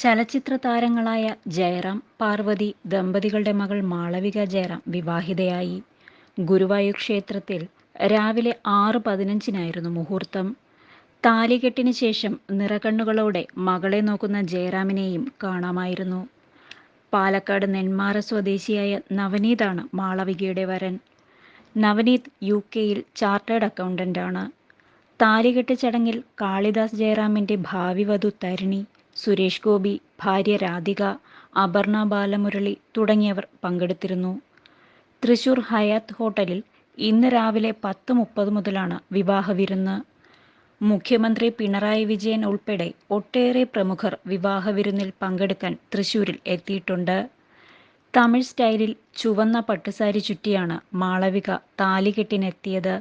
ചലച്ചിത്ര താരങ്ങളായ ജയറാം പാർവതി ദമ്പതികളുടെ മകൾ മാളവിക ജയറാം വിവാഹിതയായി. ഗുരുവായൂർ ക്ഷേത്രത്തിൽ രാവിലെ ആറ് പതിനഞ്ചിനായിരുന്നു മുഹൂർത്തം. താലികെട്ടിന് ശേഷം നിറകണ്ണുകളോടെ മകളെ നോക്കുന്ന ജയറാമിനെയും കാണാമായിരുന്നു. പാലക്കാട് നെന്മാറ സ്വദേശിയായ നവനീതാണ് മാളവികയുടെ വരൻ. നവനീത് യു കെയിൽ ചാർട്ടേഡ് അക്കൗണ്ടന്റാണ് താലികെട്ട് ചടങ്ങിൽ കാളിദാസ് ജയറാമിന്റെ ഭാവി വധു തരിണി സുരേഷ് ഗോപി ഭാര്യ രാധിക അപർണ ബാലമുരളി തുടങ്ങിയവർ പങ്കെടുത്തിരുന്നു. തൃശൂർ ഹയാത്ത് ഹോട്ടലിൽ ഇന്ന് രാവിലെ പത്ത് മുപ്പത് മുതലാണ് വിവാഹ വിരുന്ന്. മുഖ്യമന്ത്രി പിണറായി വിജയൻ ഉൾപ്പെടെ ഒട്ടേറെ പ്രമുഖർ വിവാഹ വിരുന്നിൽ പങ്കെടുക്കാൻ തൃശൂരിൽ എത്തിയിട്ടുണ്ട്. തമിഴ് സ്റ്റൈലിൽ ചുവന്ന പട്ടുസാരി ചുറ്റിയാണ് മാളവിക താലികെട്ടിനെത്തിയത്.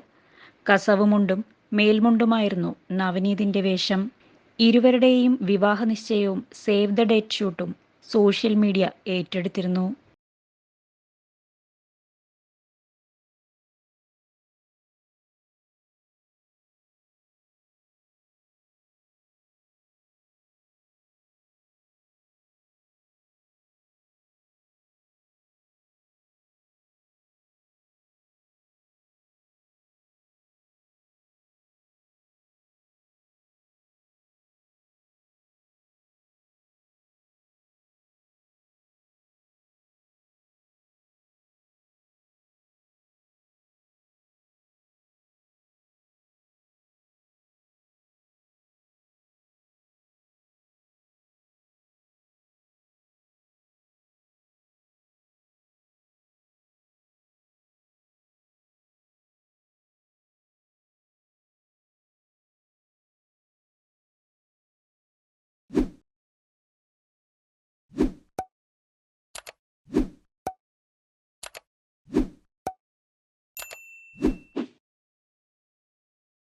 കസവുമുണ്ടും മേൽമുണ്ടുമായിരുന്നു നവനീതിന്റെ വേഷം. ഇരുവരുടെയും വിവാഹ നിശ്ചയവും സേവ് ദ ഡേറ്റ് ഷൂട്ടും സോഷ്യൽ മീഡിയ ഏറ്റെടുത്തിരുന്നു.